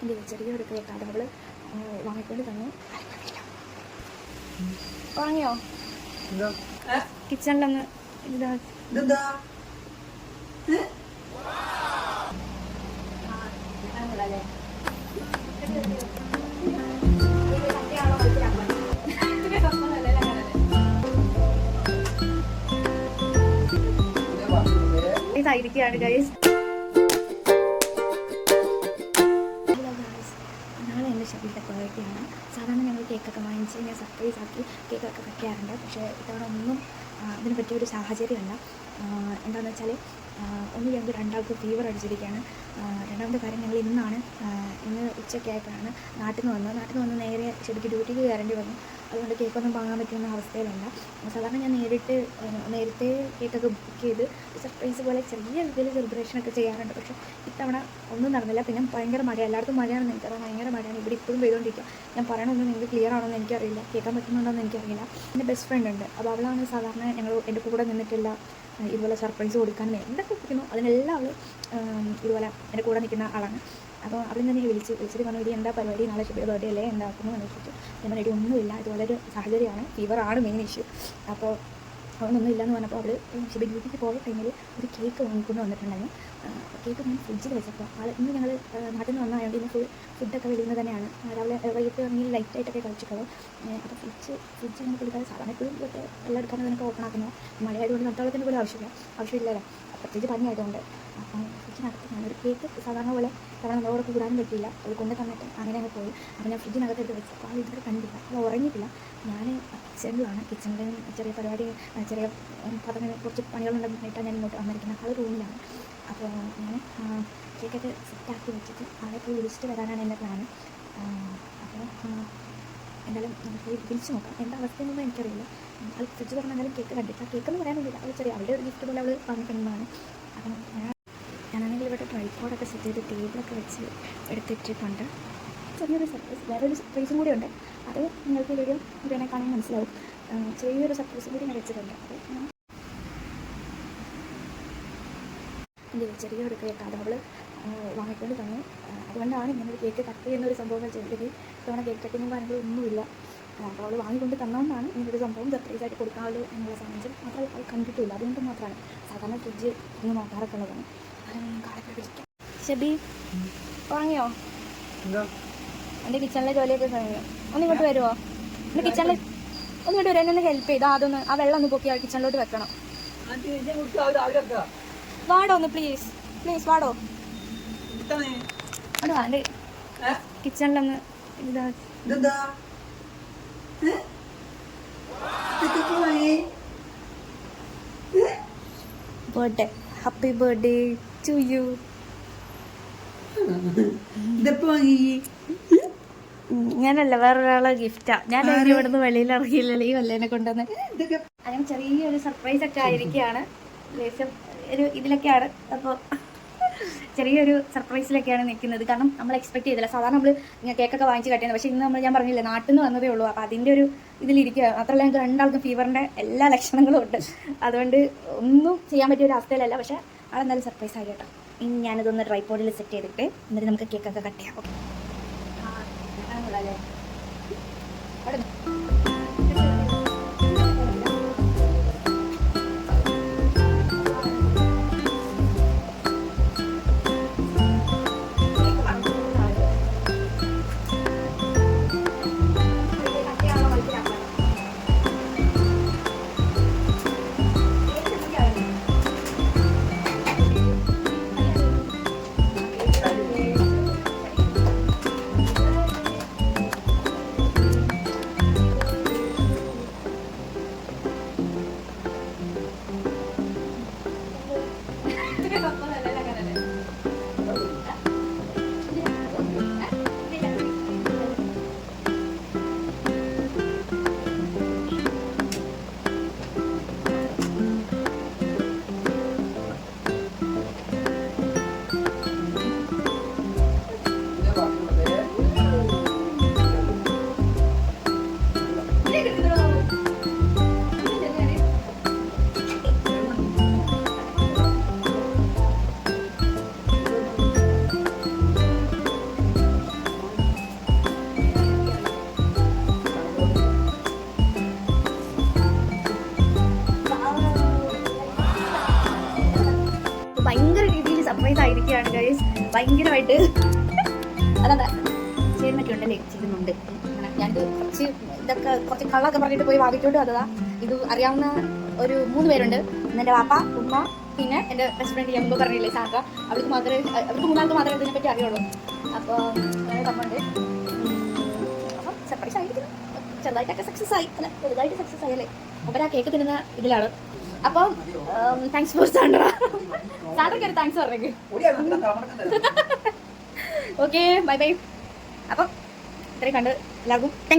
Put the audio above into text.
എന്റെ ചെറിയൊരു കേക്ക് അത് അവൾ വാങ്ങിക്കൊണ്ട് തന്നു വാങ്ങിയോ? കിച്ചണിലൊന്ന് ഇതാ ഇതായിരിക്കുകയാണ് ഗൈസ് ക്വാളിറ്റിയാണ് സാധാരണ ഞങ്ങൾ കേക്കൊക്കെ വാങ്ങിച്ച് ഞാൻ സർപ്രൈസ് ആക്കി കേക്കൊക്കെ വെക്കാറുണ്ട്. പക്ഷേ ഇത്തവണ ഒന്നും അതിന് പറ്റിയൊരു സാഹചര്യമല്ല. എന്താണെന്ന് വെച്ചാൽ ഒന്ന് ഞങ്ങൾക്ക് രണ്ടാൾക്ക് ഫീവർ അടിച്ചിരിക്കുകയാണ്. രണ്ടാമത്തെ കാര്യം ഞങ്ങൾ ഇന്നാണ് ഇന്ന് ഉച്ചയ്ക്കായപ്പോഴാണ് നാട്ടിൽ നിന്ന് വന്നത്. നാട്ടിൽ നിന്ന് വന്ന് നേരെ ശരിക്കും ഡ്യൂട്ടിക്ക് കയറേണ്ടി വന്നു. അതുകൊണ്ട് കേക്കൊന്നും വാങ്ങാൻ പറ്റുന്ന അവസ്ഥയിലല്ല. സാധാരണ ഞാൻ നേരിട്ട് നേരത്തെ കേക്കൊക്കെ ബുക്ക് ചെയ്ത് സർപ്രൈസ് പോലെ ചെറിയ രീതിയിൽ സെലിബ്രേഷനൊക്കെ ചെയ്യാറുണ്ട്. പക്ഷേ ഇത്തവണ ഒന്നും നടന്നില്ല. പിന്നെ ഭയങ്കര മഴ എല്ലായിടത്തും മഴയാണെന്ന് എനിക്കറിയാം ഭയങ്കര മഴയാണ്. ഇവിടെ ഇപ്പോഴും പെയ്തുകൊണ്ടിരിക്കുക ഞാൻ പറയണമൊന്നും നിങ്ങൾക്ക് ക്ലിയർ ആണോന്ന് എനിക്കറിയില്ല. കേൾക്കാൻ പറ്റുന്നുണ്ടോയെന്ന് എനിക്കറിയില്ല. എന്റെ ബെസ്റ്റ് ഫ്രണ്ട് ഉണ്ട്. അപ്പോൾ അവളാണ് സാധാരണ ഞങ്ങൾ എന്റെ കൂടെ നിന്നിട്ടില്ല ഇതുപോലെ സർപ്രൈസ് കൊടുക്കാൻ എന്തൊക്കെ കൊടുക്കുന്നു അതിനെല്ലാം അവൾ ഇതുപോലെ എന്റെ കൂടെ നിൽക്കുന്ന ആളാണ്. അപ്പോൾ അവിടെ നിന്ന് എനിക്ക് വിളിച്ച് വിളിച്ചിട്ട് പറഞ്ഞു ഇടി എന്താ പരിപാടി? നാളെ ഷിബിയുടെ ബർത്ത്ഡേ അല്ലേ? എന്താക്കുന്നു എന്ന് ചോദിച്ചു ഞാൻ പറഞ്ഞു ഒന്നുമില്ല. ഇതുപോലെ ഒരു സാഹചര്യമാണ് ഫീവറാണ് മെയിൻ ഇഷ്യൂ അപ്പോൾ അവനൊന്നും ഇല്ലെന്ന് പറഞ്ഞപ്പോൾ അവൾ ഷിബി ഡ്യൂട്ടിക്ക് പോയ ടൈമിൽ ഒരു കേക്ക് വാങ്ങിക്കൊണ്ട് വന്നിട്ടുണ്ടായിരുന്നു. കേക്ക് ഞാൻ ഫ്രിഡ്ജിൽ വെച്ചപ്പോൾ ആൾ ഇന്ന് ഞങ്ങൾ നാട്ടിൽ നിന്ന് വന്നതായതുകൊണ്ട് ഇന്ന് ഫുൾ ഫുഡൊക്കെ വെളിയിൽ തന്നെയാണ്. രാവിലെ വൈകിട്ട് ഇറങ്ങി ലൈറ്റായിട്ടൊക്കെ കഴിച്ചിട്ടുള്ളൂ. അപ്പോൾ ഫ്രിഡ്ജ് ഫ്രിഡ്ജ് നമുക്ക് എടുക്കാതെ സാധാരണ എപ്പോഴും ഇതൊക്കെ എല്ലാം എടുക്കാൻ അതിനൊക്കെ ഓപ്പൺ ആക്കുന്നത് മഴയായതുകൊണ്ട് നടത്തോളത്തിന് പോലും ആവശ്യമില്ല. ആവശ്യമില്ലല്ലോ. പ്രത്യേകിച്ച് പനിയായതുകൊണ്ട് അപ്പം ഞാൻ ഒരു കേക്ക് സാധാരണ പോലെ തവണ നമ്മളോട് കൂടാനും പറ്റിയില്ല. അത് കൊണ്ട് തന്നിട്ട് അങ്ങനെ അങ്ങ് പോയി. അപ്പോൾ ഞാൻ ഫ്രിഡ്ജിനകത്ത് എടുത്ത് വെച്ചു. അപ്പോൾ അത് ഇതുവരെ കണ്ടില്ല. അത് ഉറങ്ങിയിട്ടില്ല. ഞാൻ കിച്ചണിലാണ് കിച്ചണിൽ ചെറിയ പരിപാടി ചെറിയ പദങ്ങൾ കുറച്ച് പണികളുണ്ടായിട്ടാണ് ഞാൻ ഇങ്ങോട്ട് വന്നിരിക്കുന്നത്. ആ റൂമിലാണ്. അപ്പോൾ ഞാൻ കേക്കൊക്കെ സെറ്റാക്കി വെച്ചിട്ട് ആളെ പോയി വിളിച്ചിട്ട് വരാനാണ് എന്റെ പ്ലാൻ അപ്പോൾ എന്തായാലും നമുക്ക് വിളിച്ച് നോക്കാം. എന്താ അവസ്ഥയെന്നൊന്നും എനിക്കറിയില്ല. അത് ഫ്രിഡ്ജ് തുറന്നാലും കേക്ക് കണ്ടിട്ട് ആ കേക്ക് എന്ന് പറയാനൊന്നുമില്ല അവൾ ചെറിയ അവളുടെ ഒരു ഗിഫ്റ്റ് പോലെ അവൾ വാങ്ങിക്കുന്നതാണ്. അപ്പം ഞാൻ ഇവിടെ ട്രൈപ്പോഡൊക്കെ സെറ്റ് ചെയ്ത് ടേബിളൊക്കെ വെച്ച് എടുത്തിട്ടിട്ടുണ്ട്. ചെറിയൊരു സർപ്രൈസ് വേറൊരു സർപ്രൈസും കൂടി ഉണ്ട്. അത് നിങ്ങൾക്ക് വീഡിയോ ഇതിനെ കാണാൻ മനസ്സിലാവും. ചെറിയൊരു സർപ്രൈസും കൂടി ഞാൻ വെച്ചിട്ടുണ്ട്. അത് എന്റെ ചെറിയൊരു അത് അവൾ വാങ്ങിക്കൊണ്ട് തന്നു. അതുകൊണ്ടാണ് ഇങ്ങനെ ഒരു കേക്ക് കട്ട് ചെയ്യുന്ന ഒരു സംഭവം ചെയ്തത് ഇത്തവണ കേക്ക് കട്ടിങ്ങും കാര്യങ്ങളും ഒന്നുമില്ല. ആ, അപ്പോൾ അവൾ വാങ്ങിക്കൊണ്ട് തന്നുകൊണ്ടാണ് ഇങ്ങനൊരു സംഭവം സർപ്രൈസ് ആയിട്ട് കൊടുക്കാനുള്ളൂ എന്നുള്ള സംബന്ധിച്ച് മാത്രമല്ല അത് കണ്ടിട്ടില്ല അതുകൊണ്ട് മാത്രമാണ് സാധാരണ ഫ്രിഡ്ജ് ഒന്ന് നോക്കാറൊക്കെ ഉള്ളതാണ്. ഷബി വാങ്ങിയോ എന്റെ കിച്ചണിലെ ജോലിയൊക്കെ കഴിഞ്ഞു. ഒന്ന് ഇങ്ങോട്ട് വരുമോ എന്റെ കിച്ചണിൽ ഒന്ന് ഇങ്ങോട്ട് വരാൻ ഒന്ന് ഹെൽപ്പ് ചെയ്ത്? അതൊന്ന് ആ വെള്ളം ഒന്ന് പൊക്കി ആ കിച്ചണിലോട്ട് വെക്കണം. വാടോ ഒന്ന് പ്ലീസ് പ്ലീസ് വാടോ. അവിടെ വാ എന്റെ? കിച്ചണിലൊന്ന് ഇതാ. ഇതെന്താ? വാങ്ങി ഹാപ്പി ബർത്ത്ഡേ ടു യു ഇതെപ്പോ വാങ്ങി? ഞാനല്ല വേറൊരാളെ ഗിഫ്റ്റാ ഞാൻ ഇവിടുന്ന് വെളിയിൽ ഇറങ്ങിയില്ലല്ലോ ഈ വല്ലേനെ കൊണ്ടുവന്ന്. അങ്ങനെ ചെറിയൊരു സർപ്രൈസ് ഒക്കെ ആയിരിക്കുകയാണ്. ഒരു ഇതിലൊക്കെയാണ്. അപ്പോൾ ചെറിയൊരു സർപ്രൈസിലൊക്കെയാണ് നിൽക്കുന്നത്. കാരണം നമ്മൾ എക്സ്പെക്ട് ചെയ്തില്ല. സാധാരണ നമ്മൾ കേക്കൊക്കെ വാങ്ങിച്ച് കട്ടിയത് പക്ഷേ ഇന്ന് നമ്മൾ ഞാൻ പറഞ്ഞില്ല നാട്ടിൽ നിന്ന് വന്നതേ ഉള്ളൂ. അപ്പോൾ അതിന്റെ ഒരു ഇതിലിരിക്കുക. മാത്രമല്ല ഞങ്ങൾക്ക് രണ്ടാൾക്കും ഫീവറിന്റെ എല്ലാ ലക്ഷണങ്ങളും ഉണ്ട്. അതുകൊണ്ട് ഒന്നും ചെയ്യാൻ പറ്റിയ ഒരു അവസ്ഥയിലല്ല. പക്ഷേ ആളെന്തായാലും സർപ്രൈസ് ആയി കേട്ടോ. ഇനി ഞാനിതൊന്ന് ട്രൈപ്പോഡിൽ സെറ്റ് ചെയ്തിട്ട് എന്നിട്ട് നമുക്ക് കേക്കൊക്കെ കട്ട് ചെയ്യാം. ഓക്കെ ഭയങ്കര ഭയങ്കരമായിട്ട് അതാ ചേരുന്നൊക്കെ ഉണ്ടല്ലേ? ചെയ്യുന്നുണ്ട് ഞാൻ കുറച്ച് ഇതൊക്കെ കുറച്ച് കള്ളൊക്കെ പറഞ്ഞിട്ട് പോയി വാങ്ങിച്ചോണ്ട് വന്നതാ. ഇത് അറിയാവുന്ന ഒരു മൂന്ന് പേരുണ്ട്. എന്റെ വാപ്പ ഉമ്മ പിന്നെ എന്റെ ബെസ്റ്റ് ഫ്രണ്ട് ഞാൻ മുമ്പ് പറഞ്ഞില്ലേ സാങ്ക അവർക്ക് മാത്രമേ അവർക്ക് മൂന്നാൾക്ക് മാത്രമേ ഇതിനെപ്പറ്റി അറിയുള്ളൂ. അപ്പോൾ അങ്ങനെ അപ്പം സർപ്രൈസ് ആയിരിക്കും ചെറുതായിട്ടൊക്കെ സക്സസ് ആയി. അല്ല ചെറുതായിട്ട് സക്സസ് ആയല്ലേ അവരാ കേക്ക് തിന്നുന്ന ഇതിലാണ്. അപ്പം താങ്ക്സ് ഫോർ സാൻഡ്ര സാൻഡ്രയ്ക്ക് ഒരു താങ്ക്സ് പറഞ്ഞേക്ക്. ഓക്കെ ബൈ ബൈ അപ്പം ഇത്രയും കണ്ട് എല്ലാവർക്കും താങ്ക് യു